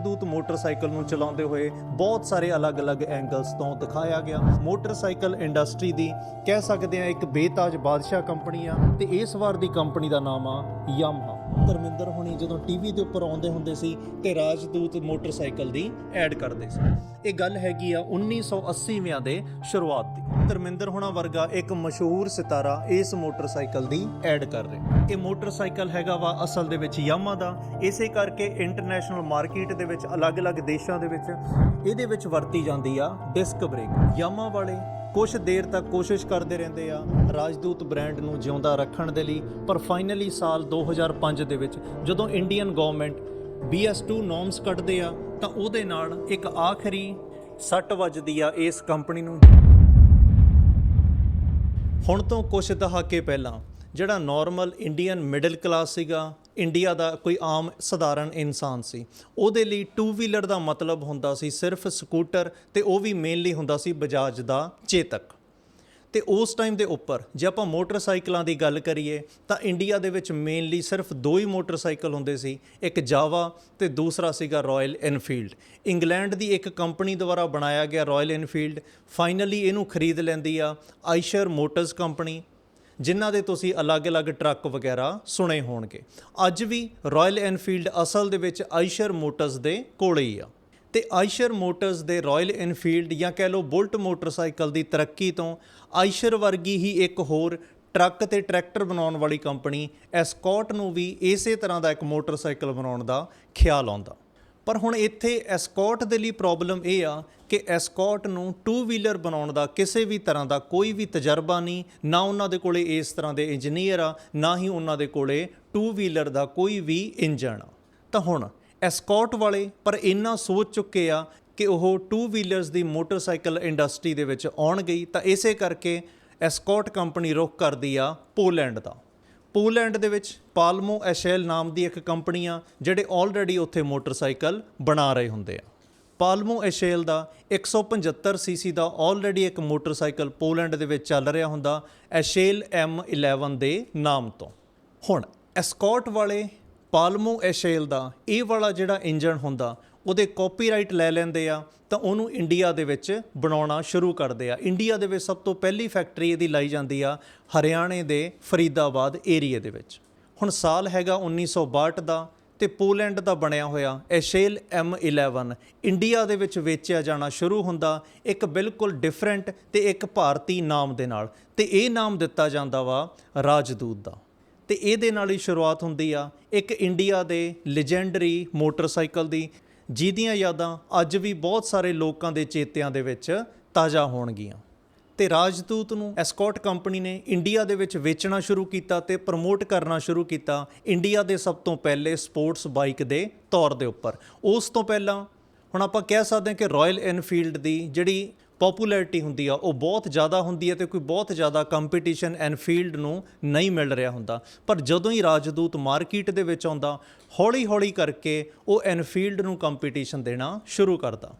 ਦੂਤ ਮੋਟਰਸਾਈਕਲ ਨੂੰ ਚਲਾਉਂਦੇ ਹੋਏ ਬਹੁਤ ਸਾਰੇ ਅਲੱਗ-ਅਲੱਗ ਐਂਗਲਸ ਤੋਂ ਦਿਖਾਇਆ ਗਿਆ। ਮੋਟਰਸਾਈਕਲ ਇੰਡਸਟਰੀ ਦੀ ਕਹਿ ਸਕਦੇ ਆ ਇੱਕ ਬੇਤਾਜ ਬਾਦਸ਼ਾਹ ਕੰਪਨੀ ਆ ਤੇ ਇਸ ਵਾਰ ਦੀ ਕੰਪਨੀ ਦਾ ਨਾਮ ਆ ਯਾਮਹਾ। ਧਰਮਿੰਦਰ ਹੁਣੀ ਜਦੋਂ ਟੀਵੀ ਦੇ ਉੱਪਰ ਆਉਂਦੇ ਹੁੰਦੇ ਸੀ ਤੇ ਰਾਜਦੂਤ ਮੋਟਰਸਾਈਕਲ ਦੀ ਐਡ ਕਰਦੇ ਸੀ। ਇਹ ਗੱਲ ਹੈਗੀ ਆ 1980ਵਿਆਂ ਦੇ ਸ਼ੁਰੂਆਤ ਦੀ। ਧਰਮਿੰਦਰ ਹੁਣਾ ਵਰਗਾ ਇੱਕ ਮਸ਼ਹੂਰ ਸਿਤਾਰਾ ਇਸ ਮੋਟਰਸਾਈਕਲ ਦੀ ਐਡ ਕਰ ਰਿਹਾ ਇਹ ਮੋਟਰਸਾਈਕਲ ਹੈਗਾ ਵਾ ਅਸਲ ਦੇ ਵਿੱਚ ਯਾਮਾ ਦਾ। ਇਸੇ ਕਰਕੇ ਇੰਟਰਨੈਸ਼ਨਲ ਮਾਰਕੀਟ ਦੇ ਵਿੱਚ ਅਲੱਗ-ਅਲੱਗ ਦੇਸ਼ਾਂ ਦੇ ਵਿੱਚ ਇਹਦੇ ਵਿੱਚ ਵਰਤੀ ਜਾਂਦੀ ਆ ਡਿਸਕ ਬ੍ਰੇਕ। ਯਾਮਾ ਵਾਲੇ ਕੁਝ ਦੇਰ ਤੱਕ ਕੋਸ਼ਿਸ਼ ਕਰਦੇ ਰਹਿੰਦੇ ਆ ਰਾਜਦੂਤ ਬ੍ਰਾਂਡ ਨੂੰ ਜਿਉਂਦਾ ਰੱਖਣ ਦੇ ਲਈ। ਪਰ ਫਾਈਨਲੀ ਸਾਲ 2005 ਦੇ ਵਿੱਚ ਜਦੋਂ ਇੰਡੀਅਨ ਗਵਰਨਮੈਂਟ BS2 ਨੋਰਮਸ ਕੱਢਦੇ ਆ, ਤਾਂ ਉਹਦੇ ਨਾਲ ਇੱਕ ਆਖਰੀ ਸੱਟ ਵੱਜਦੀ ਆ ਇਸ ਕੰਪਨੀ ਨੂੰ। ਹੁਣ ਤੋਂ ਕੁਝ ਦਹਾਕੇ ਪਹਿਲਾਂ ਜਿਹੜਾ ਨਾਰਮਲ ਇੰਡੀਅਨ ਮਿਡਲ ਕਲਾਸ ਸੀਗਾ ਇੰਡੀਆ ਦਾ ਕੋਈ ਆਮ ਸਧਾਰਨ ਇਨਸਾਨ ਸੀ। ਉਹਦੇ ਲਈ ਟੂ ਵੀਲਰ ਦਾ ਮਤਲਬ ਹੁੰਦਾ ਸੀ ਸਿਰਫ ਸਕੂਟਰ ਤੇ ਉਹ ਵੀ ਮੇਨਲੀ ਹੁੰਦਾ ਸੀ ਬਜਾਜ ਦਾ ਚੇਤਕ। ਤੇ ਉਸ ਟਾਈਮ ਦੇ ਉੱਪਰ ਜੇ ਆਪਾਂ ਮੋਟਰਸਾਈਕਲਾਂ ਦੀ ਗੱਲ ਕਰੀਏ ਤਾਂ ਇੰਡੀਆ ਦੇ ਵਿੱਚ ਮੇਨਲੀ ਸਿਰਫ ਦੋ ਹੀ ਮੋਟਰਸਾਈਕਲ ਹੁੰਦੇ ਸੀ, ਇੱਕ ਜਾਵਾ ਤੇ ਦੂਸਰਾ ਸੀਗਾ ਰਾਇਲ ਐਨਫੀਲਡ ਇੰਗਲੈਂਡ ਦੀ ਇੱਕ ਕੰਪਨੀ ਦੁਆਰਾ ਬਣਾਇਆ ਗਿਆ ਰਾਇਲ ਐਨਫੀਲਡ ਫਾਈਨਲੀ ਇਹਨੂੰ ਖਰੀਦ ਲੈਂਦੀ ਆ ਆਈਸ਼ਰ ਮੋਟਰਸ ਕੰਪਨੀ। ਜਿਨ੍ਹਾਂ ਦੇ ਤੁਸੀਂ ਅਲੱਗ-ਅਲੱਗ ਟਰੱਕ ਵਗੈਰਾ ਸੁਣੇ ਹੋਣਗੇ। ਅੱਜ ਵੀ ਰਾਇਲ ਐਨਫੀਲਡ ਅਸਲ ਦੇ ਵਿੱਚ ਆਈਸ਼ਰ ਮੋਟਰਸ ਦੇ ਕੋਲੇ ਹੀ ਆ। ਤੇ ਆਈਸ਼ਰ ਮੋਟਰਸ ਦੇ ਰਾਇਲ ਐਨਫੀਲਡ ਜਾਂ ਕਹਿ ਲਓ ਬੁਲਟ ਮੋਟਰਸਾਈਕਲ ਦੀ ਤਰੱਕੀ ਤੋਂ ਆਈਸ਼ਰ ਵਰਗੀ ਹੀ ਇੱਕ ਹੋਰ ਟਰੱਕ ਤੇ ਟਰੈਕਟਰ ਬਣਾਉਣ ਵਾਲੀ ਕੰਪਨੀ ਐਸਕੋਟ ਨੂੰ ਵੀ ਇਸੇ ਤਰ੍ਹਾਂ ਦਾ ਇੱਕ ਮੋਟਰਸਾਈਕਲ ਬਣਾਉਣ ਦਾ ਖਿਆਲ ਆਉਂਦਾ। ਪਰ ਹੁਣ ਇੱਥੇ ਐਸਕੋਟ ਦੇ ਲਈ ਪ੍ਰੋਬਲਮ ਇਹ ਆ ਕਿ ਐਸਕੋਟ ਨੂੰ ਟੂ ਵੀਲਰ ਬਣਾਉਣ ਦਾ ਕਿਸੇ ਵੀ ਤਰ੍ਹਾਂ ਦਾ ਕੋਈ ਵੀ ਤਜਰਬਾ ਨਹੀਂ, ਨਾ ਉਹਨਾਂ ਦੇ ਕੋਲੇ ਇਸ ਤਰ੍ਹਾਂ ਦੇ ਇੰਜੀਨੀਅਰ ਆ, ਨਾ ਹੀ ਉਹਨਾਂ ਦੇ ਕੋਲੇ ਟੂ ਵੀਲਰ ਦਾ ਕੋਈ ਵੀ ਇੰਜਣ ਆ। ਤਾਂ ਹੁਣ ਐਸਕੋਟ ਵਾਲੇ ਪਰ ਇੰਨਾ ਸੋਚ ਚੁੱਕੇ ਆ ਕਿ ਉਹ ਟੂ ਵੀਲਰਸ ਦੀ ਮੋਟਰਸਾਈਕਲ ਇੰਡਸਟਰੀ ਦੇ ਵਿੱਚ ਆਉਣ ਗਈ ਤਾਂ ਇਸੇ ਕਰਕੇ ਐਸਕੋਟ ਕੰਪਨੀ ਰੁੱਖ ਕਰਦੀ ਆ ਪੋਲੈਂਡ ਦਾ। ਪੋਲੈਂਡ ਦੇ ਵਿੱਚ ਪਾਲਮੋ ਐਸ਼ੇਲ ਨਾਮ ਦੀ ਇੱਕ ਕੰਪਨੀ ਆ ਜਿਹੜੇ ਆਲਰੇਡੀ ਉੱਥੇ ਮੋਟਰਸਾਈਕਲ ਬਣਾ ਰਹੇ ਹੁੰਦੇ ਆ। ਪਾਲਮੋ ਐਸ਼ੇਲ ਦਾ 175 ਸੀਸੀ ਦਾ ਆਲਰੇਡੀ ਇੱਕ ਮੋਟਰਸਾਈਕਲ ਪੋਲੈਂਡ ਦੇ ਵਿੱਚ ਚੱਲ ਰਿਹਾ ਹੁੰਦਾ ਐਸ਼ੇਲ M11 ਦੇ ਨਾਮ ਤੋਂ। ਹੁਣ ਐਸਕੋਟ ਵਾਲੇ ਪਾਲਮੋ ਐਸ਼ੇਲ ਦਾ ਇਹ ਵਾਲਾ ਜਿਹੜਾ ਇੰਜਨ ਹੁੰਦਾ ਉਹਦੇ ਕਾਪੀਰਾਈਟ ਲੈ ਲੈਂਦੇ ਆ, ਤਾਂ ਉਹਨੂੰ ਇੰਡੀਆ ਦੇ ਵਿੱਚ ਬਣਾਉਣਾ ਸ਼ੁਰੂ ਕਰਦੇ ਆ। ਇੰਡੀਆ ਦੇ ਵਿੱਚ ਸਭ ਤੋਂ ਪਹਿਲੀ ਫੈਕਟਰੀ ਇਹਦੀ ਲਾਈ ਜਾਂਦੀ ਆ, ਹਰਿਆਣੇ ਦੇ ਫਰੀਦਾਬਾਦ ਏਰੀਆ ਦੇ ਵਿੱਚ। ਹੁਣ ਸਾਲ ਹੈਗਾ 1962 ਦਾ ਤੇ ਪੋਲੈਂਡ ਦਾ ਬਣਿਆ ਹੋਇਆ ਐਸ਼ੇਲ M11 ਇੰਡੀਆ ਦੇ ਵਿੱਚ ਵੇਚਿਆ ਜਾਣਾ ਸ਼ੁਰੂ ਹੁੰਦਾ, ਇੱਕ ਬਿਲਕੁਲ ਡਿਫਰੈਂਟ ਤੇ ਇੱਕ ਭਾਰਤੀ ਨਾਮ ਦੇ ਨਾਲ। ਤੇ ਇਹ ਨਾਮ ਦਿੱਤਾ ਜਾਂਦਾ ਵਾ ਰਾਜਦੂਤ ਦਾ। ਤੇ ਇਹਦੇ ਨਾਲ ਹੀ ਸ਼ੁਰੂਆਤ ਹੁੰਦੀ ਆ, ਇੱਕ ਇੰਡੀਆ ਦੇ ਲੈਜੈਂਡਰੀ ਮੋਟਰਸਾਈਕਲ ਦੀ। ਜਿਹਦੀਆਂ ਯਾਦਾਂ ਅੱਜ ਵੀ ਬਹੁਤ ਸਾਰੇ ਲੋਕਾਂ ਦੇ ਚੇਤਿਆਂ ਦੇ ਵਿੱਚ ਤਾਜ਼ਾ ਹੋਣਗੀਆਂ। ਤੇ ਰਾਜਦੂਤ ਨੂੰ ਐਸਕੋਟ ਕੰਪਨੀ ਨੇ ਇੰਡੀਆ ਦੇ ਵਿੱਚ ਵੇਚਣਾ ਸ਼ੁਰੂ ਕੀਤਾ ਤੇ ਪ੍ਰਮੋਟ ਕਰਨਾ ਸ਼ੁਰੂ ਕੀਤਾ ਇੰਡੀਆ ਦੇ ਸਭ ਤੋਂ ਪਹਿਲੇ ਸਪੋਰਟਸ ਬਾਈਕ ਦੇ ਤੌਰ ਦੇ ਉੱਪਰ। ਉਸ ਤੋਂ ਪਹਿਲਾਂ ਹੁਣ ਆਪਾਂ ਕਹਿ ਸਕਦੇ ਹਾਂ ਕਿ ਰਾਇਲ ਐਨਫੀਲਡ ਦੀ ਜਿਹੜੀ ਪਪੂਲੈਰਿਟੀ ਹੁੰਦੀ ਆ, ਉਹ ਬਹੁਤ ਜ਼ਿਆਦਾ ਹੁੰਦੀ ਹੈ ਤੇ ਕੋਈ ਬਹੁਤ ਜ਼ਿਆਦਾ ਕੰਪੀਟੀਸ਼ਨ ਐਨਫੀਲਡ ਨੂੰ ਨਹੀਂ ਮਿਲ ਰਿਹਾ ਹੁੰਦਾ। ਪਰ ਜਦੋਂ ਹੀ ਰਾਜਦੂਤ ਮਾਰਕੀਟ ਦੇ ਵਿੱਚ ਆਉਂਦਾ, ਹੌਲੀ-ਹੌਲੀ ਕਰਕੇ ਉਹ ਐਨਫੀਲਡ ਨੂੰ ਕੰਪੀਟੀਸ਼ਨ ਦੇਣਾ ਸ਼ੁਰੂ ਕਰਦਾ।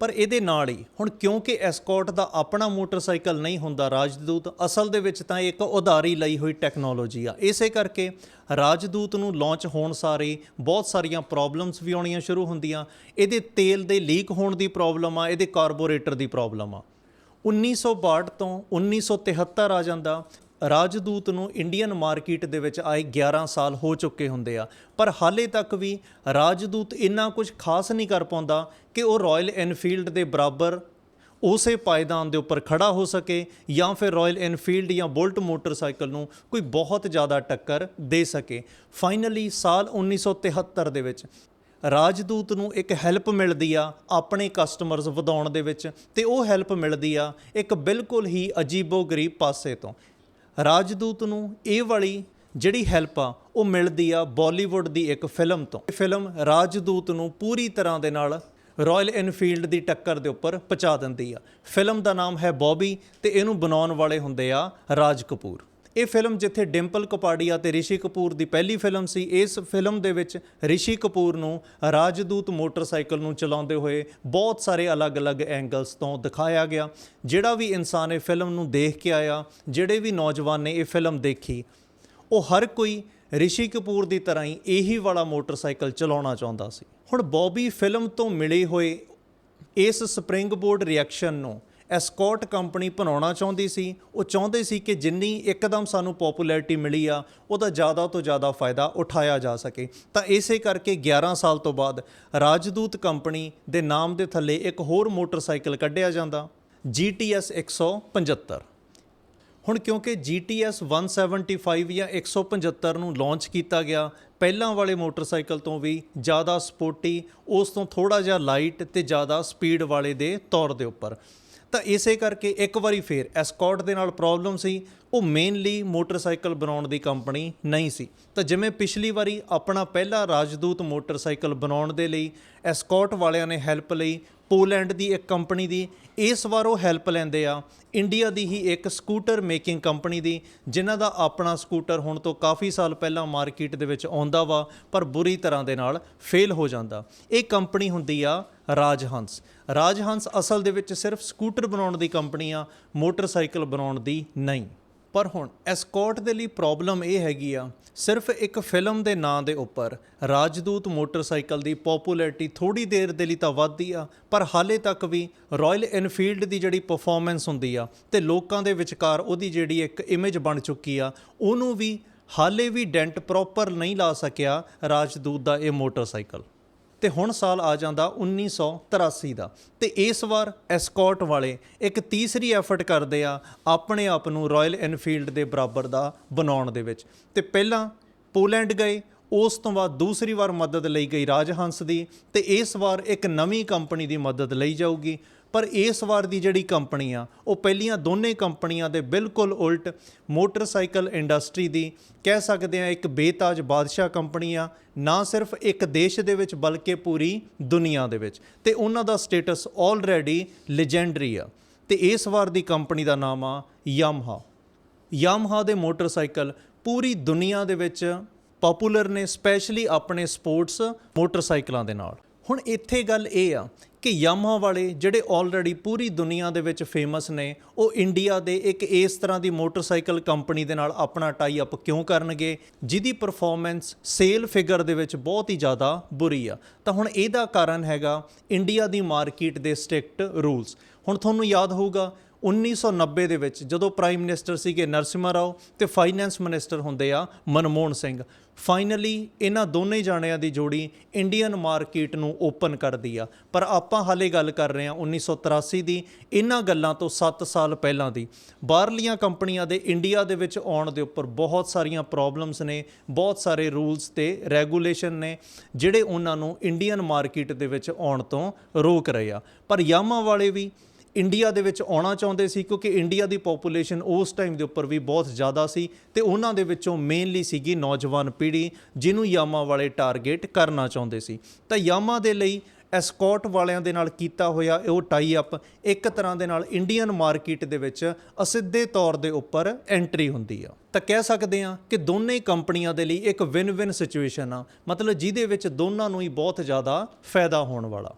ਪਰ ਇਹਦੇ ਨਾਲ ਹੀ, ਹੁਣ ਕਿਉਂਕਿ ਐਸਕੋਟ ਦਾ ਆਪਣਾ ਮੋਟਰਸਾਈਕਲ ਨਹੀਂ ਹੁੰਦਾ ਰਾਜਦੂਤ, ਅਸਲ ਦੇ ਵਿੱਚ ਤਾਂ ਇੱਕ ਉਧਾਰੀ ਲਈ ਹੋਈ ਟੈਕਨੋਲੋਜੀ ਆ। ਇਸੇ ਕਰਕੇ ਰਾਜਦੂਤ ਨੂੰ ਲਾਂਚ ਹੋਣ ਸਾਰੇ ਬਹੁਤ ਸਾਰੀਆਂ ਪ੍ਰੋਬਲਮਸ ਵੀ ਆਉਣੀਆਂ ਸ਼ੁਰੂ ਹੁੰਦੀਆਂ। ਇਹਦੇ ਤੇਲ ਦੇ ਲੀਕ ਹੋਣ ਦੀ ਪ੍ਰੋਬਲਮ ਆ, ਇਹਦੇ ਕਾਰਬੋਰੇਟਰ ਦੀ ਪ੍ਰੋਬਲਮ ਆ। 1962 ਤੋਂ 1973 ਆ ਜਾਂਦਾ। ਰਾਜਦੂਤ ਨੂੰ ਇੰਡੀਅਨ ਮਾਰਕੀਟ ਦੇ ਵਿੱਚ ਆਏ 11 ਸਾਲ ਹੋ ਚੁੱਕੇ ਹੁੰਦੇ ਆ। ਪਰ ਹਾਲੇ ਤੱਕ ਵੀ ਰਾਜਦੂਤ ਇੰਨਾ ਕੁਝ ਖਾਸ ਨਹੀਂ ਕਰ ਪਾਉਂਦਾ ਕਿ ਉਹ ਰਾਇਲ ਐਨਫੀਲਡ ਦੇ ਬਰਾਬਰ ਉਸੇ ਪਾਇਦਾਨ ਦੇ ਉੱਪਰ ਖੜਾ ਹੋ ਸਕੇ ਜਾਂ ਫਿਰ ਰਾਇਲ ਐਨਫੀਲਡ ਜਾਂ ਬੁਲਟ ਮੋਟਰਸਾਈਕਲ ਨੂੰ ਕੋਈ ਬਹੁਤ ਜ਼ਿਆਦਾ ਟੱਕਰ ਦੇ ਸਕੇ। ਫਾਈਨਲੀ ਸਾਲ 1973 ਦੇ ਵਿੱਚ ਰਾਜਦੂਤ ਨੂੰ ਇੱਕ ਹੈਲਪ ਮਿਲਦੀ ਆ ਆਪਣੇ ਕਸਟਮਰਸ ਵਧਾਉਣ ਦੇ ਵਿੱਚ ਤੇ ਉਹ ਹੈਲਪ ਮਿਲਦੀ ਆ ਇੱਕ ਬਿਲਕੁਲ ਹੀ ਅਜੀਬੋ-ਗਰੀਬ ਪਾਸੇ ਤੋਂ। ਰਾਜਦੂਤ ਨੂੰ ਇਹ ਵਾਲੀ ਜਿਹੜੀ ਹੈਲਪ ਆ, ਉਹ ਮਿਲਦੀ ਆ ਬਾਲੀਵੁੱਡ ਦੀ ਇੱਕ ਫਿਲਮ ਤੋਂ। ਇਹ ਫਿਲਮ ਰਾਜਦੂਤ ਨੂੰ ਪੂਰੀ ਤਰ੍ਹਾਂ ਦੇ ਨਾਲ ਰਾਇਲ ਇਨਫੀਲਡ ਦੀ ਟੱਕਰ ਦੇ ਉੱਪਰ ਪਹੁੰਚਾ ਦਿੰਦੀ ਆ। ਫਿਲਮ ਦਾ ਨਾਮ ਹੈ ਬੌਬੀ ਤੇ ਇਹਨੂੰ ਬਣਾਉਣ ਵਾਲੇ ਹੁੰਦੇ ਆ ਰਾਜ ਕਪੂਰ। ਇਹ ਫਿਲਮ ਜਿੱਥੇ ਡਿੰਪਲ ਕਪਾੜੀਆ ਤੇ ਰਿਸ਼ੀ ਕਪੂਰ ਦੀ ਪਹਿਲੀ ਫਿਲਮ ਸੀ, ਇਸ ਫਿਲਮ ਦੇ ਵਿੱਚ ਰਿਸ਼ੀ ਕਪੂਰ ਨੂੰ ਰਾਜਦੂਤ ਮੋਟਰਸਾਈਕਲ ਨੂੰ ਚਲਾਉਂਦੇ ਹੋਏ ਬਹੁਤ ਸਾਰੇ ਅਲੱਗ-ਅਲੱਗ ਐਂਗਲਸ ਤੋਂ ਦਿਖਾਇਆ ਗਿਆ, ਜਿਹੜਾ ਵੀ ਇਨਸਾਨ ਇਹ ਫਿਲਮ ਨੂੰ ਦੇਖ ਕੇ ਆਇਆ, ਜਿਹੜੇ ਵੀ ਨੌਜਵਾਨ ਨੇ ਇਹ ਫਿਲਮ ਦੇਖੀ, ਉਹ ਹਰ ਕੋਈ ਰਿਸ਼ੀ ਕਪੂਰ ਦੀ ਤਰ੍ਹਾਂ ਹੀ ਇਹੀ ਵਾਲਾ ਮੋਟਰਸਾਈਕਲ ਚਲਾਉਣਾ ਚਾਹੁੰਦਾ ਸੀ। ਹੁਣ ਬੌਬੀ ਫਿਲਮ ਤੋਂ ਮਿਲੇ ਹੋਏ ਇਸ ਸਪ੍ਰਿੰਗਬੋਰਡ ਰਿਐਕਸ਼ਨ ਨੂੰ ਐਸਕੋਟ ਕੰਪਨੀ ਬਣਾਉਣਾ ਚਾਹੁੰਦੀ ਸੀ, ਉਹ ਚਾਹੁੰਦੇ ਸੀ ਕਿ ਜਿੰਨੀ ਇੱਕਦਮ ਸਾਨੂੰ ਪਪੂਲੈਰਿਟੀ ਮਿਲੀ ਆ, ਉਹਦਾ ਜ਼ਿਆਦਾ ਤੋਂ ਜ਼ਿਆਦਾ ਫਾਇਦਾ ਉਠਾਇਆ ਜਾ ਸਕੇ। ਤਾਂ ਇਸੇ ਕਰਕੇ 11 ਸਾਲ ਤੋਂ ਬਾਅਦ ਰਾਜਦੂਤ ਕੰਪਨੀ ਦੇ ਨਾਮ ਦੇ ਥੱਲੇ ਇੱਕ ਹੋਰ ਮੋਟਰਸਾਈਕਲ ਕੱਢਿਆ ਜਾਂਦਾ GTS 175 ਹੁਣ ਕਿਉਂਕਿ GTS 175 ਜਾਂ 175 ਨੂੰ ਲਾਂਚ ਕੀਤਾ ਗਿਆ, ਪਹਿਲਾਂ ਵਾਲੇ ਮੋਟਰਸਾਈਕਲ ਤੋਂ ਵੀ ਜ਼ਿਆਦਾ ਸਪੋਰਟੀ ਉਸ ਤੋਂ ਥੋੜਾ ਜਿਹਾ ਲਾਈਟ ਤੇ ਜ਼ਿਆਦਾ ਸਪੀਡ ਵਾਲੇ ਦੇ ਤੌਰ ਦੇ ਉੱਪਰ। ਤਾਂ ਇਸੇ ਕਰਕੇ ਇੱਕ ਵਾਰੀ ਫੇਰ ਐਸਕੋਟ ਦੇ ਨਾਲ ਪ੍ਰੋਬਲਮ ਸੀ। ਉਹ ਮੇਨਲੀ ਮੋਟਰਸਾਈਕਲ ਬਣਾਉਣ ਦੀ ਕੰਪਨੀ ਨਹੀਂ ਸੀ। ਤਾਂ ਜਿਵੇਂ ਪਿਛਲੀ ਵਾਰੀ ਆਪਣਾ ਪਹਿਲਾ ਰਾਜਦੂਤ ਮੋਟਰਸਾਈਕਲ ਬਣਾਉਣ ਦੇ ਲਈ ਐਸਕੋਟ ਵਾਲਿਆਂ ਨੇ ਹੈਲਪ ਲਈ ਪੋਲੈਂਡ ਦੀ ਇੱਕ ਕੰਪਨੀ ਦੀ, ਇਸ ਵਾਰ ਉਹ ਹੈਲਪ ਲੈਂਦੇ ਆ। ਇੰਡੀਆ ਦੀ ਹੀ ਇੱਕ ਸਕੂਟਰ ਮੇਕਿੰਗ ਕੰਪਨੀ ਦੀ, ਜਿਨ੍ਹਾਂ ਦਾ ਆਪਣਾ ਸਕੂਟਰ ਹੁਣ ਤੋਂ ਕਾਫੀ ਸਾਲ ਪਹਿਲਾਂ ਮਾਰਕੀਟ ਦੇ ਵਿੱਚ ਆਉਂਦਾ ਵਾ, ਪਰ ਬੁਰੀ ਤਰ੍ਹਾਂ ਦੇ ਨਾਲ ਫੇਲ ਹੋ ਜਾਂਦਾ। ਇਹ ਕੰਪਨੀ ਹੁੰਦੀ ਆ ਰਾਜਹੰਸ। ਰਾਜਹੰਸ ਅਸਲ ਦੇ ਵਿੱਚ ਸਿਰਫ ਸਕੂਟਰ ਬਣਾਉਣ ਦੀ ਕੰਪਨੀ ਆ ਮੋਟਰਸਾਈਕਲ ਬਣਾਉਣ ਦੀ ਨਹੀਂ। ਪਰ ਹੁਣ ਐਸਕੋਟ ਦੇ ਲਈ ਪ੍ਰੋਬਲਮ ਇਹ ਹੈਗੀ ਆ, ਸਿਰਫ ਇੱਕ ਫਿਲਮ ਦੇ ਨਾਂ ਦੇ ਉੱਪਰ ਰਾਜਦੂਤ ਮੋਟਰਸਾਈਕਲ ਦੀ ਪਪੂਲੈਰਿਟੀ ਥੋੜੀ ਦੇਰ ਦੇ ਲਈ ਤਾਂ ਵੱਧਦੀ ਆ, ਪਰ ਹਾਲੇ ਤੱਕ ਵੀ ਰਾਇਲ ਐਨਫੀਲਡ ਦੀ ਜਿਹੜੀ ਪਰਫਾਰਮੈਂਸ ਹੁੰਦੀ ਆ ਤੇ ਲੋਕਾਂ ਦੇ ਵਿਚਕਾਰ ਉਹਦੀ ਜਿਹੜੀ ਇੱਕ ਇਮੇਜ ਬਣ ਚੁੱਕੀ ਆ, ਉਹਨੂੰ ਵੀ ਹਾਲੇ ਵੀ ਡੈਂਟ ਪ੍ਰੋਪਰ ਨਹੀਂ ਲਾ ਸਕਿਆ ਰਾਜਦੂਤ ਦਾ ਇਹ ਮੋਟਰਸਾਈਕਲ। ਤੇ ਹੁਣ ਸਾਲ ਆ ਜਾਂਦਾ 1983 ਦਾ। ਤੇ ਇਸ ਵਾਰ ਐਸਕੋਟ ਵਾਲੇ ਇੱਕ ਤੀਸਰੀ ਐਫਰਟ ਕਰਦੇ ਆ ਆਪਣੇ ਆਪ ਨੂੰ ਰਾਇਲ ਐਨਫੀਲਡ ਦੇ ਬਰਾਬਰ ਦਾ ਬਣਾਉਣ ਦੇ ਵਿੱਚ। ਤੇ ਪਹਿਲਾਂ ਪੋਲੈਂਡ ਗਏ, ਉਸ ਤੋਂ ਬਾਅਦ ਦੂਸਰੀ ਵਾਰ ਮਦਦ ਲਈ ਗਈ ਰਾਜਹੰਸ ਦੀ। ਤੇ ਇਸ ਵਾਰ ਇੱਕ ਨਵੀਂ ਕੰਪਨੀ ਦੀ ਮਦਦ ਲਈ ਜਾਊਗੀ। ਪਰ ਇਸ ਵਾਰ ਦੀ ਜਿਹੜੀ ਕੰਪਨੀ ਆ, ਉਹ ਪਹਿਲੀਆਂ ਦੋਨੇ ਕੰਪਨੀਆਂ ਦੇ ਬਿਲਕੁਲ ਉਲਟ ਮੋਟਰਸਾਈਕਲ ਇੰਡਸਟਰੀ ਦੀ ਕਹਿ ਸਕਦੇ ਆ ਇੱਕ ਬੇਤਾਜ ਬਾਦਸ਼ਾਹ ਕੰਪਨੀ ਆ, ਨਾ ਸਿਰਫ ਇੱਕ ਦੇਸ਼ ਦੇ ਵਿੱਚ ਬਲਕਿ ਪੂਰੀ ਦੁਨੀਆ ਦੇ ਵਿੱਚ। ਤੇ ਉਹਨਾਂ ਦਾ ਸਟੇਟਸ ਆਲਰੇਡੀ ਲੈਜੈਂਡਰੀ ਆ। ਤੇ ਇਸ ਵਾਰ ਦੀ ਕੰਪਨੀ ਦਾ ਨਾਮ ਆ ਯਾਮਹਾ ਯਾਮਹਾ ਦੇ ਮੋਟਰਸਾਈਕਲ ਪੂਰੀ ਦੁਨੀਆ ਦੇ ਵਿੱਚ ਪਪੂਲਰ ਨੇ ਸਪੈਸ਼ਲੀ ਆਪਣੇ ਸਪੋਰਟਸ ਮੋਟਰਸਾਈਕਲਾਂ ਦੇ ਨਾਲ। ਹੁਣ ਇੱਥੇ ਗੱਲ ਇਹ ਆ ਕਿ ਯਾਮਹਾ ਵਾਲੇ ਜਿਹੜੇ ਆਲਰੇਡੀ ਪੂਰੀ ਦੁਨੀਆ ਦੇ ਵਿੱਚ ਫੇਮਸ ਨੇ, ਉਹ ਇੰਡੀਆ ਦੇ ਇੱਕ ਇਸ ਤਰ੍ਹਾਂ ਦੀ ਮੋਟਰਸਾਈਕਲ ਕੰਪਨੀ ਦੇ ਨਾਲ ਆਪਣਾ ਟਾਈ ਅਪ ਕਿਉਂ ਕਰਨਗੇ? ਜਿਹਦੀ ਪਰਫਾਰਮੈਂਸ ਸੇਲ ਫਿਗਰ ਦੇ ਵਿੱਚ ਬਹੁਤ ਹੀ ਜ਼ਿਆਦਾ ਬੁਰੀ ਆ। ਤਾਂ ਹੁਣ ਇਹਦਾ ਕਾਰਨ ਹੈਗਾ ਇੰਡੀਆ ਦੀ ਮਾਰਕੀਟ ਦੇ ਸਟ੍ਰਿਕਟ ਰੂਲਸ ਹੁਣ ਤੁਹਾਨੂੰ ਯਾਦ ਹੋਊਗਾ 1990 ਦੇ ਵਿੱਚ ਜਦੋਂ ਪ੍ਰਾਈਮ ਮਿਨਿਸਟਰ ਸੀਗੇ ਨਰਸਿਮਾ ਰਾਓ ਤੇ ਫਾਈਨੈਂਸ ਮਿਨਿਸਟਰ ਹੁੰਦੇ ਆ ਮਨਮੋਹਨ ਸਿੰਘ ਫਾਈਨਲੀ ਇਹਨਾਂ ਦੋਨੇ ਜਾਣਿਆਂ ਦੀ ਜੋੜੀ ਇੰਡੀਅਨ ਮਾਰਕੀਟ ਨੂੰ ਓਪਨ ਕਰਦੀ ਆ। ਪਰ ਆਪਾਂ ਹਾਲੇ ਗੱਲ ਕਰ ਰਹੇ ਹਾਂ 1983 ਦੀ, ਇਹਨਾਂ ਗੱਲਾਂ ਤੋਂ 7 ਸਾਲ ਪਹਿਲਾਂ ਦੀ। ਬਾਹਰਲੀਆਂ ਕੰਪਨੀਆਂ ਦੇ ਇੰਡੀਆ ਦੇ ਵਿੱਚ ਆਉਣ ਦੇ ਉੱਪਰ ਬਹੁਤ ਸਾਰੀਆਂ ਪ੍ਰੋਬਲਮਸ ਨੇ, ਬਹੁਤ ਸਾਰੇ ਰੂਲਸ ਤੇ ਰੈਗੂਲੇਸ਼ਨ ਨੇ, ਜਿਹੜੇ ਉਹਨਾਂ ਨੂੰ ਇੰਡੀਅਨ ਮਾਰਕੀਟ ਦੇ ਵਿੱਚ ਆਉਣ ਤੋਂ ਰੋਕ ਰਹੇ ਆ। ਪਰ ਯਾਮਾ ਵਾਲੇ ਵੀ ਇੰਡੀਆ ਦੇ ਵਿੱਚ ਆਉਣਾ ਚਾਹੁੰਦੇ ਸੀ, ਕਿਉਂਕਿ ਇੰਡੀਆ ਦੀ ਪੋਪੂਲੇਸ਼ਨ ਉਸ ਟਾਈਮ ਦੇ ਉੱਪਰ ਵੀ ਬਹੁਤ ਜ਼ਿਆਦਾ ਸੀ ਤੇ ਉਹਨਾਂ ਦੇ ਵਿੱਚੋਂ ਮੇਨਲੀ ਸੀਗੀ ਨੌਜਵਾਨ ਪੀੜ੍ਹੀ ਜਿਹਨੂੰ ਯਾਮਾ ਵਾਲੇ ਟਾਰਗੇਟ ਕਰਨਾ ਚਾਹੁੰਦੇ ਸੀ। ਤਾਂ ਯਾਮਾ ਦੇ ਲਈ ਐਸਕੋਟ ਵਾਲਿਆਂ ਦੇ ਨਾਲ ਕੀਤਾ ਹੋਇਆ ਉਹ ਟਾਈ ਅਪ ਇੱਕ ਤਰ੍ਹਾਂ ਦੇ ਨਾਲ ਇੰਡੀਅਨ ਮਾਰਕੀਟ ਦੇ ਵਿੱਚ ਅਸਿੱਧੇ ਤੌਰ ਦੇ ਉੱਪਰ ਐਂਟਰੀ ਹੁੰਦੀ ਆ। ਤਾਂ ਕਹਿ ਸਕਦੇ ਆ ਕਿ ਦੋਨੇ ਕੰਪਨੀਆਂ ਦੇ ਲਈ ਇੱਕ ਵਿਨ ਵਿਨ ਸਿਚੁਏਸ਼ਨ ਆ, ਮਤਲਬ ਜਿਹਦੇ ਵਿੱਚ ਦੋਨਾਂ ਨੂੰ ਹੀ ਬਹੁਤ ਜ਼ਿਆਦਾ ਫਾਇਦਾ ਹੋਣ ਵਾਲਾ।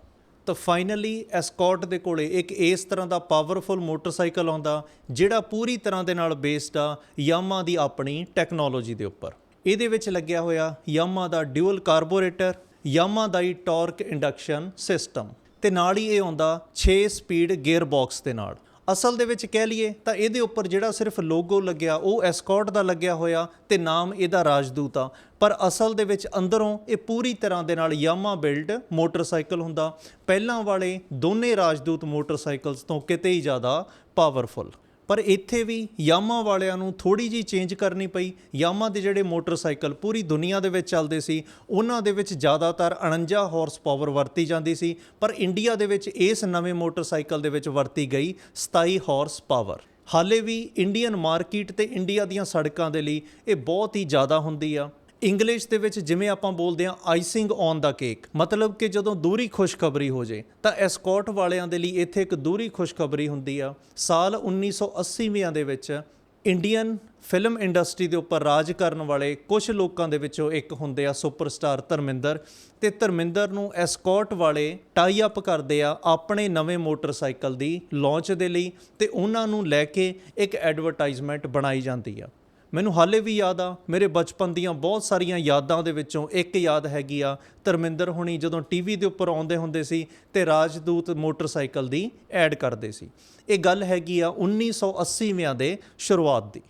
ਤਾਂ ਫਾਈਨਲੀ ਐਸਕੋਟ ਦੇ ਕੋਲੇ ਇੱਕ ਇਸ ਤਰ੍ਹਾਂ ਦਾ ਪਾਵਰਫੁਲ ਮੋਟਰਸਾਈਕਲ ਆਉਂਦਾ, ਜਿਹੜਾ ਪੂਰੀ ਤਰ੍ਹਾਂ ਦੇ ਨਾਲ ਬੇਸਡ ਆ ਯਾਮਾ ਦੀ ਆਪਣੀ ਟੈਕਨੋਲੋਜੀ ਦੇ ਉੱਪਰ। ਇਹਦੇ ਵਿੱਚ ਲੱਗਿਆ ਹੋਇਆ ਯਾਮਾ ਦਾ ਡਿਊਅਲ ਕਾਰਬੋਰੇਟਰ ਯਾਮਾ ਦਾ ਹੀ ਟਾਰਕ ਇੰਡਕਸ਼ਨ ਸਿਸਟਮ ਤੇ ਨਾਲ ਹੀ ਇਹ ਆਉਂਦਾ 6 ਸਪੀਡ ਗੇਅਰ ਬਾਕਸ ਦੇ ਨਾਲ। ਅਸਲ ਦੇ ਵਿੱਚ ਕਹਿ ਲਈਏ ਤਾਂ ਇਹਦੇ ਉੱਪਰ ਜਿਹੜਾ ਸਿਰਫ ਲੋਗੋ ਲੱਗਿਆ, ਉਹ ਐਸਕੋਟ ਦਾ ਲੱਗਿਆ ਹੋਇਆ ਤੇ ਨਾਮ ਇਹਦਾ ਰਾਜਦੂਤ ਆ। ਪਰ ਅਸਲ ਦੇ ਵਿੱਚ ਅੰਦਰੋਂ ਇਹ ਪੂਰੀ ਤਰ੍ਹਾਂ ਦੇ ਨਾਲ ਯਾਮਾ ਬਿਲਡ ਮੋਟਰਸਾਈਕਲ ਹੁੰਦਾ। ਪਹਿਲਾਂ ਵਾਲੇ ਦੋਨੇ ਰਾਜਦੂਤ ਮੋਟਰਸਾਈਕਲਸ ਤੋਂ ਕਿਤੇ ਹੀ ਜ਼ਿਆਦਾ ਪਾਵਰਫੁਲ ਪਰ ਇੱਥੇ ਵੀ ਯਾਮਾ ਵਾਲਿਆਂ ਨੂੰ ਥੋੜੀ ਜੀ ਚੇਂਜ ਕਰਨੀ ਪਈ। ਯਾਮਾ ਦੇ ਜਿਹੜੇ ਮੋਟਰਸਾਈਕਲ ਪੂਰੀ ਦੁਨੀਆ ਦੇ ਵਿੱਚ ਚੱਲਦੇ ਸੀ, ਉਹਨਾਂ ਦੇ ਵਿੱਚ ਜ਼ਿਆਦਾਤਰ 49 ਹਾਰਸ ਪਾਵਰ ਵਰਤੀ ਜਾਂਦੀ ਸੀ, ਪਰ ਇੰਡੀਆ ਦੇ ਵਿੱਚ ਇਸ ਨਵੇਂ ਮੋਟਰਸਾਈਕਲ ਦੇ ਵਿੱਚ ਵਰਤੀ ਗਈ 27 ਹਾਰਸ ਪਾਵਰ ਹਾਲੇ ਵੀ ਇੰਡੀਅਨ ਮਾਰਕੀਟ ਤੇ ਇੰਡੀਆ ਦੀਆਂ ਸੜਕਾਂ ਦੇ ਲਈ ਇਹ ਬਹੁਤ ਹੀ ਜ਼ਿਆਦਾ ਹੁੰਦੀ ਆ। ਇੰਗਲਿਸ਼ ਦੇ ਵਿੱਚ ਜਿਵੇਂ ਆਪਾਂ ਬੋਲਦੇ ਆ ਆਈਸਿੰਗ ਔਨ ਦਾ ਕੇਕ ਮਤਲਬ ਕਿ ਜਦੋਂ ਦੂਰੀ ਖੁਸ਼ਖਬਰੀ ਹੋ ਜੇ, ਤਾਂ ਐਸਕੋਟ ਵਾਲਿਆਂ ਦੇ ਲਈ ਇੱਥੇ ਇੱਕ ਦੂਰੀ ਖੁਸ਼ਖਬਰੀ ਹੁੰਦੀ ਆ। ਸਾਲ 1980ਵਿਆਂ ਦੇ ਵਿੱਚ ਇੰਡੀਅਨ ਫਿਲਮ ਇੰਡਸਟਰੀ ਦੇ ਉੱਪਰ ਰਾਜ ਕਰਨ ਵਾਲੇ ਕੁਝ ਲੋਕਾਂ ਦੇ ਵਿੱਚੋਂ ਇੱਕ ਹੁੰਦੇ ਆ ਸੁਪਰਸਟਾਰ ਧਰਮਿੰਦਰ। ਤੇ ਧਰਮਿੰਦਰ ਨੂੰ ਐਸਕੋਟ ਵਾਲੇ ਟਾਈ ਅਪ ਕਰਦੇ ਆ ਆਪਣੇ ਨਵੇਂ ਮੋਟਰਸਾਈਕਲ ਦੀ ਲਾਂਚ ਦੇ ਲਈ ਤੇ ਉਹਨਾਂ ਨੂੰ ਲੈ ਕੇ ਇੱਕ ਐਡਵਰਟਾਈਜ਼ਮੈਂਟ ਬਣਾਈ ਜਾਂਦੀ ਆ। ਮੈਨੂੰ ਹਾਲੇ ਵੀ ਯਾਦ ਆ, ਮੇਰੇ ਬਚਪਨ ਦੀਆਂ ਬਹੁਤ ਸਾਰੀਆਂ ਯਾਦਾਂ ਦੇ ਵਿੱਚੋਂ ਇੱਕ ਯਾਦ ਹੈਗੀ ਆ, ਧਰਮਿੰਦਰ ਹੁਣੀ ਜਦੋਂ ਟੀਵੀ ਦੇ ਉੱਪਰ ਆਉਂਦੇ ਹੁੰਦੇ ਸੀ ਤੇ ਰਾਜਦੂਤ ਮੋਟਰਸਾਈਕਲ ਦੀ ਐਡ ਕਰਦੇ ਸੀ। ਇਹ ਗੱਲ ਹੈਗੀ ਆ 1980ਵਿਆਂ ਦੇ ਸ਼ੁਰੂਆਤ ਦੀ।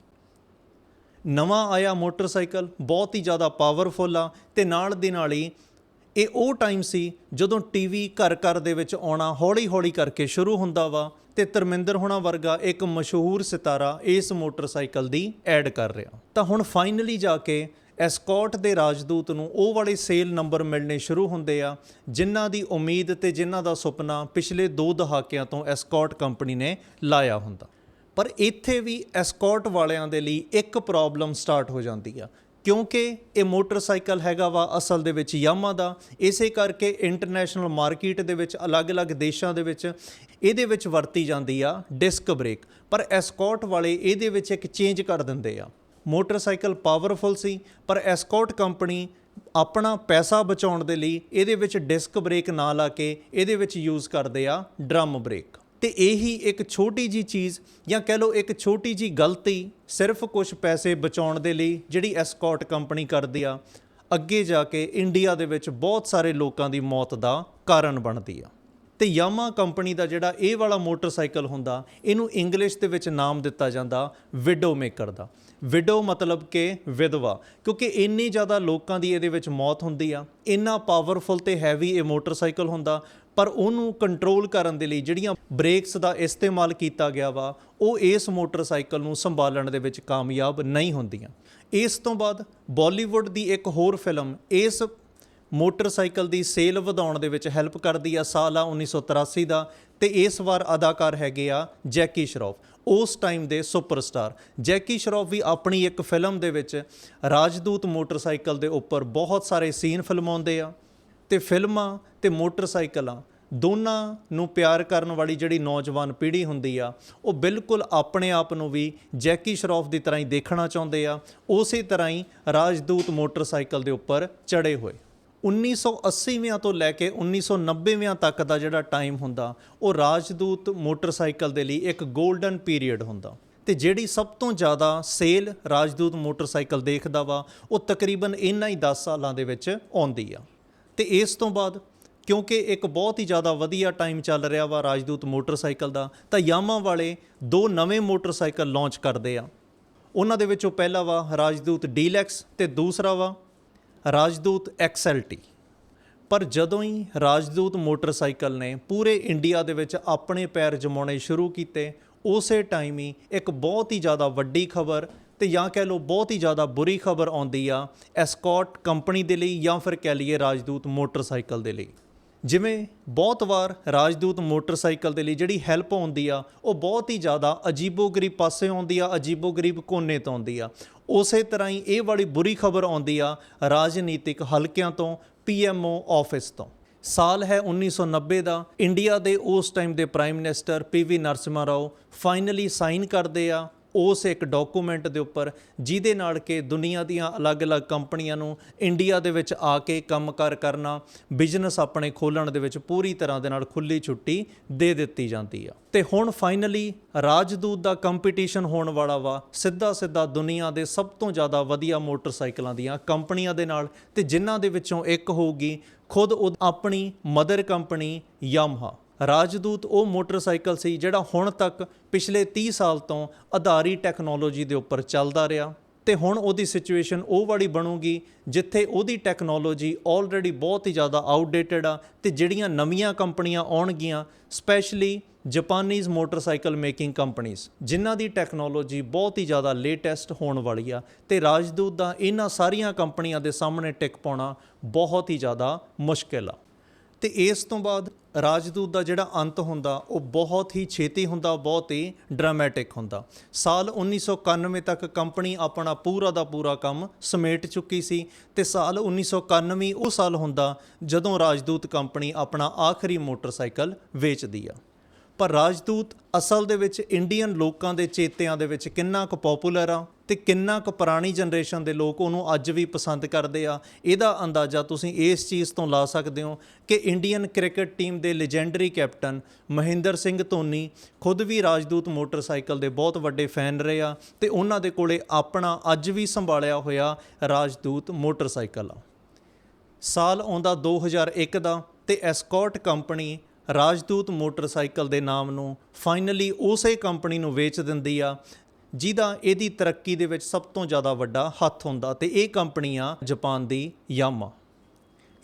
ਨਵਾਂ ਆਇਆ ਮੋਟਰਸਾਈਕਲ, ਬਹੁਤ ਹੀ ਜ਼ਿਆਦਾ ਪਾਵਰਫੁਲ ਆ ਤੇ ਨਾਲ ਦੀ ਨਾਲ ਹੀ ਇਹ ਉਹ ਟਾਈਮ ਸੀ ਜਦੋਂ ਟੀਵੀ ਘਰ ਘਰ ਦੇ ਵਿੱਚ ਆਉਣਾ ਹੌਲੀ-ਹੌਲੀ ਕਰਕੇ ਸ਼ੁਰੂ ਹੁੰਦਾ ਵਾ ਤੇ ਧਰਮਿੰਦਰ ਹੋਣਾ ਵਰਗਾ ਇੱਕ ਮਸ਼ਹੂਰ ਸਿਤਾਰਾ ਇਸ ਮੋਟਰਸਾਈਕਲ ਦੀ ਐਡ ਕਰ ਰਿਹਾ। ਤਾਂ ਹੁਣ ਫਾਈਨਲੀ ਜਾ ਕੇ ਐਸਕੋਟ ਦੇ ਰਾਜਦੂਤ ਨੂੰ ਉਹ ਵਾਲੇ ਸੇਲ ਨੰਬਰ ਮਿਲਣੇ ਸ਼ੁਰੂ ਹੁੰਦੇ ਆ, ਜਿਨ੍ਹਾਂ ਦੀ ਉਮੀਦ ਤੇ ਜਿਨ੍ਹਾਂ ਦਾ ਸੁਪਨਾ ਪਿਛਲੇ 2 ਦਹਾਕਿਆਂ ਤੋਂ ਐਸਕੋਟ ਕੰਪਨੀ ਨੇ ਲਾਇਆ ਹੁੰਦਾ। ਪਰ ਇੱਥੇ ਵੀ ਐਸਕੋਟ ਵਾਲਿਆਂ ਦੇ ਲਈ ਇੱਕ ਪ੍ਰੋਬਲਮ ਸਟਾਰਟ ਹੋ ਜਾਂਦੀ ਆ ਕਿਉਂਕਿ ਇਹ ਮੋਟਰਸਾਈਕਲ ਹੈਗਾ ਵਾ ਅਸਲ ਦੇ ਵਿੱਚ ਯਾਮਾ ਦਾ, ਇਸੇ ਕਰਕੇ ਇੰਟਰਨੈਸ਼ਨਲ ਮਾਰਕੀਟ ਦੇ ਵਿੱਚ, ਅਲੱਗ-ਅਲੱਗ ਦੇਸ਼ਾਂ ਦੇ ਵਿੱਚ ਇਹਦੇ ਵਿੱਚ ਵਰਤੀ ਜਾਂਦੀ ਆ ਡਿਸਕ ਬ੍ਰੇਕ ਪਰ ਐਸਕੋਟ ਵਾਲੇ ਇਹਦੇ ਵਿੱਚ ਇੱਕ ਚੇਂਜ ਕਰ ਦਿੰਦੇ ਆ। ਮੋਟਰਸਾਈਕਲ ਪਾਵਰਫੁਲ ਸੀ, ਪਰ ਐਸਕੋਟ ਕੰਪਨੀ ਆਪਣਾ ਪੈਸਾ ਬਚਾਉਣ ਦੇ ਲਈ ਇਹਦੇ ਵਿੱਚ ਡਿਸਕ ਬ੍ਰੇਕ ਨਾ ਲਾ ਕੇ ਇਹਦੇ ਵਿੱਚ ਯੂਜ਼ ਕਰਦੇ ਆ ਡਰਮ ਬ੍ਰੇਕ ਤੇ ਇਹੀ ਇੱਕ ਛੋਟੀ ਜੀ ਚੀਜ਼ ਜਾਂ ਕਹਿ ਲਓ ਇੱਕ ਛੋਟੀ ਜੀ ਗਲਤੀ ਸਿਰਫ ਕੁਝ ਪੈਸੇ ਬਚਾਉਣ ਦੇ ਲਈ ਜਿਹੜੀ ਐਸਕੌਟ ਕੰਪਨੀ ਕਰਦੀ ਆ, ਅੱਗੇ ਜਾ ਕੇ ਇੰਡੀਆ ਦੇ ਵਿੱਚ ਬਹੁਤ ਸਾਰੇ ਲੋਕਾਂ ਦੀ ਮੌਤ ਦਾ ਕਾਰਨ ਬਣਦੀ ਆ। ਤੇ ਯਾਮਾ ਕੰਪਨੀ ਦਾ ਜਿਹੜਾ ਇਹ ਵਾਲਾ ਮੋਟਰਸਾਈਕਲ ਹੁੰਦਾ, ਇਹਨੂੰ ਇੰਗਲਿਸ਼ ਦੇ ਵਿੱਚ ਨਾਮ ਦਿੱਤਾ ਜਾਂਦਾ ਵਿਡੋ ਮੇਕਰ ਦਾ। ਵਿਡੋ ਮਤਲਬ ਕਿ ਵਿਧਵਾ, ਕਿਉਂਕਿ ਇੰਨੀ ਜ਼ਿਆਦਾ ਲੋਕਾਂ ਦੀ ਇਹਦੇ ਵਿੱਚ ਮੌਤ ਹੁੰਦੀ ਆ, ਇੰਨਾ ਪਾਵਰਫੁਲ ਤੇ ਹੈਵੀ ਇਹ ਮੋਟਰਸਾਈਕਲ ਹੁੰਦਾ ਪਰ ਉਹਨੂੰ ਕੰਟਰੋਲ ਕਰਨ ਦੇ ਲਈ ਜਿਹੜੀਆਂ ਬ੍ਰੇਕਸ ਦਾ ਇਸਤੇਮਾਲ ਕੀਤਾ ਗਿਆ ਵਾ, ਉਹ ਇਸ ਮੋਟਰਸਾਈਕਲ ਨੂੰ ਸੰਭਾਲਣ ਦੇ ਵਿੱਚ ਕਾਮਯਾਬ ਨਹੀਂ ਹੁੰਦੀਆਂ। ਇਸ ਤੋਂ ਬਾਅਦ ਬਾਲੀਵੁੱਡ ਦੀ ਇੱਕ ਹੋਰ ਫਿਲਮ ਇਸ ਮੋਟਰਸਾਈਕਲ ਦੀ ਸੇਲ ਵਧਾਉਣ ਦੇ ਵਿੱਚ ਹੈਲਪ ਕਰਦੀ ਆ ਸਾਲ ਆ 1983 ਦਾ, ਤੇ ਇਸ ਵਾਰ ਅਦਾਕਾਰ ਹੈਗੇ ਆ ਜੈਕੀ ਸ਼ਰੋਫ। ਉਸ ਟਾਈਮ ਦੇ ਸੁਪਰਸਟਾਰ ਜੈਕੀ ਸ਼ਰੋਫ ਵੀ ਆਪਣੀ ਇੱਕ ਫਿਲਮ ਦੇ ਵਿੱਚ ਰਾਜਦੂਤ ਮੋਟਰਸਾਈਕਲ ਦੇ ਉੱਪਰ ਬਹੁਤ ਸਾਰੇ ਸੀਨ ਫਿਲਮਾਉਂਦੇ ਆ। ਤੇ ਫਿਲਮਾਂ ਤੇ ਮੋਟਰਸਾਈਕਲਾਂ ਦੋਨਾਂ ਨੂੰ ਪਿਆਰ ਕਰਨ ਵਾਲੀ ਜਿਹੜੀ ਨੌਜਵਾਨ ਪੀੜ੍ਹੀ ਹੁੰਦੀ ਆ, ਉਹ ਬਿਲਕੁਲ ਆਪਣੇ ਆਪ ਨੂੰ ਵੀ ਜੈਕੀ ਸ਼ਰੋਫ ਦੀ ਤਰ੍ਹਾਂ ਹੀ ਦੇਖਣਾ ਚਾਹੁੰਦੇ ਆ, ਉਸੇ ਤਰ੍ਹਾਂ ਹੀ ਰਾਜਦੂਤ ਮੋਟਰਸਾਈਕਲ ਦੇ ਉੱਪਰ ਚੜੇ ਹੋਏ। 1980ਵਿਆਂ ਤੋਂ ਲੈ ਕੇ 1990ਵਿਆਂ ਤੱਕ ਦਾ ਜਿਹੜਾ ਟਾਈਮ ਹੁੰਦਾ, ਉਹ ਰਾਜਦੂਤ ਮੋਟਰਸਾਈਕਲ ਦੇ ਲਈ ਇੱਕ 골ਡਨ ਪੀਰੀਅਡ ਹੁੰਦਾ। ਤੇ ਜਿਹੜੀ ਸਭ ਤੋਂ ਜ਼ਿਆਦਾ ਸੇਲ ਰਾਜਦੂਤ ਮੋਟਰਸਾਈਕਲ ਦੇਖਦਾ ਵਾ, ਉਹ ਤਕਰੀਬਨ ਇਨ੍ਹਾਂ ਹੀ 10 ਸਾਲਾਂ ਦੇ ਵਿੱਚ ਆਉਂਦੀ ਆ। ਤੇ ਇਸ ਤੋਂ ਬਾਅਦ, ਕਿਉਂਕਿ ਇੱਕ ਬਹੁਤ ਹੀ ਜ਼ਿਆਦਾ ਵਧੀਆ ਟਾਈਮ ਚੱਲ ਰਿਹਾ ਵਾ ਰਾਜਦੂਤ ਮੋਟਰਸਾਈਕਲ ਦਾ, ਤਾਂ ਯਾਮਾ ਵਾਲੇ ਦੋ ਨਵੇਂ ਮੋਟਰਸਾਈਕਲ ਲਾਂਚ ਕਰਦੇ ਆ। ਉਹਨਾਂ ਦੇ ਵਿੱਚੋਂ ਪਹਿਲਾ ਵਾ ਰਾਜਦੂਤ ਡੀਲੈਕਸ ਤੇ ਦੂਸਰਾ ਵਾ ਰਾਜਦੂਤ XLT ਪਰ ਜਦੋਂ ਹੀ ਰਾਜਦੂਤ ਮੋਟਰਸਾਈਕਲ ਨੇ ਪੂਰੇ ਇੰਡੀਆ ਦੇ ਵਿੱਚ ਆਪਣੇ ਪੈਰ ਜਮਾਉਣੇ ਸ਼ੁਰੂ ਕੀਤੇ, ਉਸੇ ਟਾਈਮ ਹੀ ਇੱਕ ਬਹੁਤ ਹੀ ਜ਼ਿਆਦਾ ਵੱਡੀ ਖਬਰ ਤੇ ਜਾਂ ਕਹਿ ਲਓ ਬਹੁਤ ਹੀ ਜ਼ਿਆਦਾ ਬੁਰੀ ਖਬਰ ਆਉਂਦੀ ਆ ਐਸਕੋਟ ਕੰਪਨੀ ਦੇ ਲਈ ਜਾਂ ਫਿਰ ਕਹਿ ਲਈਏ ਰਾਜਦੂਤ ਮੋਟਰਸਾਈਕਲ ਦੇ ਲਈ। ਜਿਵੇਂ ਬਹੁਤ ਵਾਰ ਰਾਜਦੂਤ ਮੋਟਰਸਾਈਕਲ ਦੇ ਲਈ ਜਿਹੜੀ ਹੈਲਪ ਆਉਂਦੀ ਆ, ਉਹ ਬਹੁਤ ਹੀ ਜ਼ਿਆਦਾ ਅਜੀਬੋ-ਗਰੀਬ ਪਾਸੇ ਆਉਂਦੀ ਆ, ਅਜੀਬੋ-ਗਰੀਬ ਕੋਨੇ ਤੋਂ ਆਉਂਦੀ ਆ। ਉਸੇ ਤਰ੍ਹਾਂ ਹੀ ਇਹ ਵਾਲੀ ਬੁਰੀ ਖਬਰ ਆਉਂਦੀ ਆ ਰਾਜਨੀਤਿਕ ਹਲਕਿਆਂ ਤੋਂ ਪੀਐਮਓ ਆਫਿਸ ਤੋਂ। ਸਾਲ ਹੈ 1990 ਦਾ, ਇੰਡੀਆ ਦੇ ਉਸ ਟਾਈਮ ਦੇ prime minister PV Narasimha Rao finally sign ਕਰਦੇ ਆ। ਉਸ ਇੱਕ ਡਾਕੂਮੈਂਟ ਦੇ ਉੱਪਰ, ਜਿਹਦੇ ਨਾਲ ਕਿ ਦੁਨੀਆ ਦੀਆਂ ਅਲੱਗ-ਅਲੱਗ ਕੰਪਨੀਆਂ ਨੂੰ ਇੰਡੀਆ ਦੇ ਵਿੱਚ ਆ ਕੇ ਕੰਮਕਾਰ ਕਰਨਾ ਬਿਜ਼ਨਸ ਆਪਣੇ ਖੋਲਣ ਦੇ ਵਿੱਚ ਪੂਰੀ ਤਰ੍ਹਾਂ ਦੇ ਨਾਲ ਖੁੱਲੀ ਛੁੱਟੀ ਦੇ ਦਿੱਤੀ ਜਾਂਦੀ ਆ। ਤੇ ਹੁਣ ਫਾਈਨਲੀ ਰਾਜਦੂਤ ਦਾ ਕੰਪੀਟੀਸ਼ਨ ਹੋਣ ਵਾਲਾ ਵਾ। ਸਿੱਧਾ ਸਿੱਧਾ ਦੁਨੀਆ ਦੇ ਸਭ ਤੋਂ ਜ਼ਿਆਦਾ ਵਧੀਆ ਮੋਟਰਸਾਈਕਲਾਂ ਦੀਆਂ ਕੰਪਨੀਆਂ ਦੇ ਨਾਲ, ਤੇ ਜਿਨ੍ਹਾਂ ਦੇ ਵਿੱਚੋਂ ਇੱਕ ਹੋਊਗੀ ਖੁਦ ਉਹ ਆਪਣੀ ਮਦਰ ਕੰਪਨੀ ਯਾਮਹਾ ਰਾਜਦੂਤ ਉਹ ਮੋਟਰਸਾਈਕਲ ਸੀ ਜਿਹੜਾ ਹੁਣ ਤੱਕ ਪਿਛਲੇ 30 ਸਾਲ ਤੋਂ ਆਧਾਰੀ ਟੈਕਨੋਲੋਜੀ ਦੇ ਉੱਪਰ ਚੱਲਦਾ ਰਿਹਾ ਤੇ ਹੁਣ ਉਹਦੀ ਸਿਚੁਏਸ਼ਨ ਉਹ ਵਾਲੀ ਬਣੂਗੀ, ਜਿੱਥੇ ਉਹਦੀ ਟੈਕਨੋਲੋਜੀ ਆਲਰੇਡੀ ਬਹੁਤ ਹੀ ਜ਼ਿਆਦਾ ਆਊਟਡੇਟਡ ਆ ਤੇ ਜਿਹੜੀਆਂ ਨਵੀਆਂ ਕੰਪਨੀਆਂ ਆਉਣਗੀਆਂ ਸਪੈਸ਼ਲੀ ਜਾਪਾਨੀਜ਼ ਮੋਟਰਸਾਈਕਲ ਮੇਕਿੰਗ ਕੰਪਨੀਆਂ ਜਿਨ੍ਹਾਂ ਦੀ ਟੈਕਨੋਲੋਜੀ ਬਹੁਤ ਹੀ ਜ਼ਿਆਦਾ ਲੇਟੈਸਟ ਹੋਣ ਵਾਲੀ ਆ ਤੇ ਰਾਜਦੂਤ ਦਾ ਇਹਨਾਂ ਸਾਰੀਆਂ ਕੰਪਨੀਆਂ ਦੇ ਸਾਹਮਣੇ ਟਿਕ ਪਾਉਣਾ ਬਹੁਤ ਹੀ ਜ਼ਿਆਦਾ ਮੁਸ਼ਕਿਲ ਆ। ਤੇ ਇਸ ਤੋਂ ਬਾਅਦ ਰਾਜਦੂਤ ਦਾ ਜਿਹੜਾ ਅੰਤ ਹੁੰਦਾ, ਉਹ ਬਹੁਤ ਹੀ ਛੇਤੀ ਹੁੰਦਾ, ਬਹੁਤ ਹੀ ਡਰਾਮੈਟਿਕ ਹੁੰਦਾ। ਸਾਲ 1991 ਤੱਕ ਕੰਪਨੀ ਆਪਣਾ ਪੂਰਾ ਦਾ ਪੂਰਾ ਕੰਮ ਸਮੇਟ ਚੁੱਕੀ ਸੀ ਤੇ ਸਾਲ 1991 ਉਹ ਸਾਲ ਹੁੰਦਾ ਜਦੋਂ ਰਾਜਦੂਤ ਕੰਪਨੀ ਆਪਣਾ ਆਖਰੀ ਮੋਟਰਸਾਈਕਲ ਵੇਚਦੀ ਆ। ਪਰ ਰਾਜਦੂਤ ਅਸਲ ਦੇ ਵਿੱਚ ਇੰਡੀਅਨ ਲੋਕਾਂ ਦੇ ਚੇਤਿਆਂ ਦੇ ਵਿੱਚ ਕਿੰਨਾ ਕੁ ਪਪੂਲਰ ਆ ਤੇ ਕਿੰਨਾ ਕੁ ਪੁਰਾਣੀ ਜਨਰੇਸ਼ਨ ਦੇ ਲੋਕ ਉਹਨੂੰ ਅੱਜ ਵੀ ਪਸੰਦ ਕਰਦੇ ਆ? ਇਹਦਾ ਅੰਦਾਜ਼ਾ ਤੁਸੀਂ ਇਸ ਚੀਜ਼ ਤੋਂ ਲਾ ਸਕਦੇ ਹੋ ਕਿ ਇੰਡੀਅਨ ਕ੍ਰਿਕਟ ਟੀਮ ਦੇ ਲੈਜੈਂਡਰੀ ਕੈਪਟਨ ਮਹਿੰਦਰ ਸਿੰਘ ਧੋਨੀ ਖੁਦ ਵੀ ਰਾਜਦੂਤ ਮੋਟਰਸਾਈਕਲ ਦੇ ਬਹੁਤ ਵੱਡੇ ਫੈਨ ਰਹੇ ਆ ਤੇ ਉਹਨਾਂ ਦੇ ਕੋਲੇ ਆਪਣਾ ਅੱਜ ਵੀ ਸੰਭਾਲਿਆ ਹੋਇਆ ਰਾਜਦੂਤ ਮੋਟਰਸਾਈਕਲ ਆ। ਸਾਲ ਆਉਂਦਾ 2001 ਦਾ ਤੇ ਐਸਕੋਰਟ ਕੰਪਨੀ ਰਾਜਦੂਤ ਮੋਟਰਸਾਈਕਲ ਦੇ ਨਾਮ ਨੂੰ ਫਾਈਨਲੀ ਉਸੇ ਕੰਪਨੀ ਨੂੰ ਵੇਚ ਦਿੰਦੀ ਆ। ਜਿਹਦਾ ਇਹਦੀ ਤਰੱਕੀ ਦੇ ਵਿੱਚ ਸਭ ਤੋਂ ਜ਼ਿਆਦਾ ਵੱਡਾ ਹੱਥ ਹੁੰਦਾ ਤੇ ਇਹ ਕੰਪਨੀ ਆ ਜਾਪਾਨ ਦੀ ਯਾਮਾ।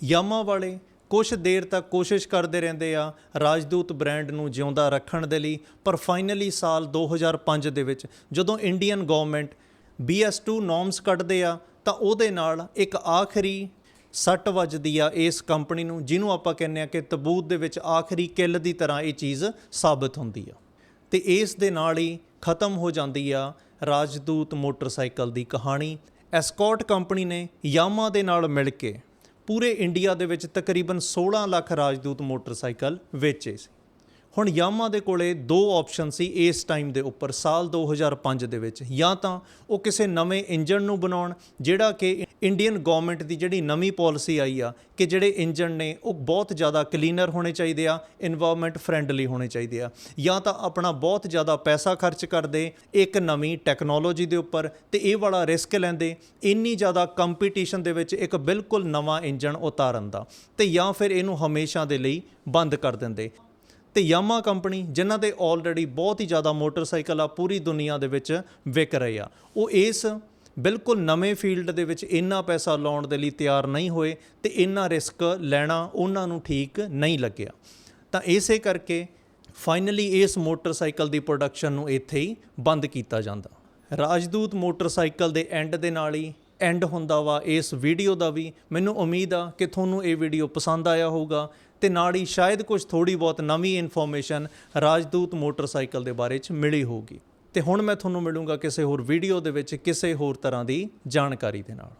ਯਾਮਾ ਵਾਲੇ ਕੁਝ ਦੇਰ ਤੱਕ ਕੋਸ਼ਿਸ਼ ਕਰਦੇ ਰਹਿੰਦੇ ਆ ਰਾਜਦੂਤ ਬ੍ਰਾਂਡ ਨੂੰ ਜਿਉਂਦਾ ਰੱਖਣ ਦੇ ਲਈ, ਪਰ ਫਾਈਨਲੀ ਸਾਲ 2005 ਦੇ ਵਿੱਚ ਜਦੋਂ ਇੰਡੀਅਨ ਗਵਰਨਮੈਂਟ BS2 ਨੋਰਮਸ ਕੱਢਦੇ ਆ, ਤਾਂ ਉਹਦੇ ਨਾਲ ਇੱਕ ਆਖਰੀ ਸੱਟ ਵੱਜਦੀ ਆ ਇਸ ਕੰਪਨੀ ਨੂੰ, ਜਿਹਨੂੰ ਆਪਾਂ ਕਹਿੰਦੇ ਆ ਕਿ ਤਬੂਤ ਦੇ ਵਿੱਚ ਆਖਰੀ ਕਿੱਲ ਦੀ ਤਰ੍ਹਾਂ ਇਹ ਚੀਜ਼ ਸਾਬਤ ਹੁੰਦੀ ਆ। ਤੇ ਇਸ ਦੇ ਨਾਲ ਹੀ ਖਤਮ ਹੋ ਜਾਂਦੀ ਆ ਰਾਜਦੂਤ ਮੋਟਰਸਾਈਕਲ ਦੀ ਕਹਾਣੀ। ਐਸਕੋਟ ਕੰਪਨੀ ਨੇ ਯਾਮਾ ਦੇ ਨਾਲ ਮਿਲ ਕੇ ਪੂਰੇ ਇੰਡੀਆ ਦੇ ਵਿੱਚ ਤਕਰੀਬਨ 16 ਲੱਖ ਰਾਜਦੂਤ ਮੋਟਰਸਾਈਕਲ ਵੇਚੇ ਸੀ। ਹੁਣ ਯਾਮਾ ਦੇ ਕੋਲੇ ਦੋ ਆਪਸ਼ਨ ਸੀ ਇਸ ਟਾਈਮ ਦੇ ਉੱਪਰ, ਸਾਲ 2005 ਦੇ ਵਿੱਚ। ਜਾਂ ਤਾਂ ਉਹ ਕਿਸੇ ਨਵੇਂ ਇੰਜਣ ਨੂੰ ਬਣਾਉਣ, ਜਿਹੜਾ ਕਿ ਇੰਡੀਅਨ ਗਵਰਨਮੈਂਟ ਦੀ ਜਿਹੜੀ ਨਵੀਂ ਪਾਲਿਸੀ ਆਈ ਆ ਕਿ ਜਿਹੜੇ ਇੰਜਣ ਨੇ ਉਹ ਬਹੁਤ ਜ਼ਿਆਦਾ ਕਲੀਨਰ ਹੋਣੇ ਚਾਹੀਦੇ ਆ এনवायरमेंट ਫਰੈਂਡਲੀ ਹੋਣੇ ਚਾਹੀਦੇ ਆ। ਜਾਂ ਤਾਂ ਆਪਣਾ ਬਹੁਤ ਜ਼ਿਆਦਾ ਪੈਸਾ ਖਰਚ ਕਰਦੇ, ਇੱਕ ਨਵੀਂ ਟੈਕਨੋਲੋਜੀ ਦੇ ਉੱਪਰ ਤੇ ਇਹ ਵਾਲਾ ਰਿਸਕ ਲੈਂਦੇ, ਇੰਨੀ ਜ਼ਿਆਦਾ ਕੰਪੀਟੀਸ਼ਨ ਦੇ ਵਿੱਚ ਇੱਕ ਬਿਲਕੁਲ ਨਵਾਂ ਇੰਜਣ ਉਤਾਰਨ ਦਾ। ਤੇ ਜਾਂ ਫਿਰ ਇਹਨੂੰ ਹਮੇਸ਼ਾ ਦੇ ਲਈ ਬੰਦ ਕਰ ਦਿੰਦੇ। ਤੇ ਯਾਮਾ ਕੰਪਨੀ, ਜਿਨ੍ਹਾਂ ਦੇ ਆਲਰੇਡੀ ਬਹੁਤ ਹੀ ਜ਼ਿਆਦਾ ਮੋਟਰਸਾਈਕਲ ਆ ਪੂਰੀ ਦੁਨੀਆ ਦੇ ਵਿੱਚ ਵਿਕ ਰਹੇ ਆ। ਉਹ ਇਸ ਬਿਲਕੁਲ ਨਵੇਂ ਫੀਲਡ ਦੇ ਵਿੱਚ ਇੰਨਾ ਪੈਸਾ ਲਾਉਣ ਦੇ ਲਈ ਤਿਆਰ ਨਹੀਂ ਹੋਏ ਤੇ ਇੰਨਾ ਰਿਸਕ ਲੈਣਾ ਉਹਨਾਂ ਨੂੰ ਠੀਕ ਨਹੀਂ ਲੱਗਿਆ। ਤਾਂ ਇਸੇ ਕਰਕੇ ਫਾਈਨਲੀ ਇਸ ਮੋਟਰਸਾਈਕਲ ਦੀ ਪ੍ਰੋਡਕਸ਼ਨ ਨੂੰ ਇੱਥੇ ਹੀ ਬੰਦ ਕੀਤਾ ਜਾਂਦਾ। ਰਾਜਦੂਤ ਮੋਟਰਸਾਈਕਲ ਦੇ ਐਂਡ ਦੇ ਨਾਲ ਹੀ ਐਂਡ ਹੁੰਦਾ ਵਾ, ਇਸ ਵੀਡੀਓ ਦਾ ਵੀ। ਮੈਨੂੰ ਉਮੀਦ ਆ ਕਿ ਤੁਹਾਨੂੰ ਇਹ ਵੀਡੀਓ ਪਸੰਦ ਆਇਆ ਹੋਊਗਾ। ਤੇ ਨਾਲ ਹੀ ਸ਼ਾਇਦ ਕੁਝ ਥੋੜੀ ਬਹੁਤ ਨਵੀਂ ਇਨਫੋਰਮੇਸ਼ਨ ਰਾਜਦੂਤ ਮੋਟਰਸਾਈਕਲ ਦੇ ਬਾਰੇ ਚ ਮਿਲੀ ਹੋਊਗੀ। ਤੇ ਹੁਣ ਮੈਂ ਤੁਹਾਨੂੰ ਮਿਲੂੰਗਾ ਕਿਸੇ ਹੋਰ ਵੀਡੀਓ ਦੇ ਵਿੱਚ ਕਿਸੇ ਹੋਰ ਤਰ੍ਹਾਂ ਦੀ ਜਾਣਕਾਰੀ ਦੇ ਨਾਲ।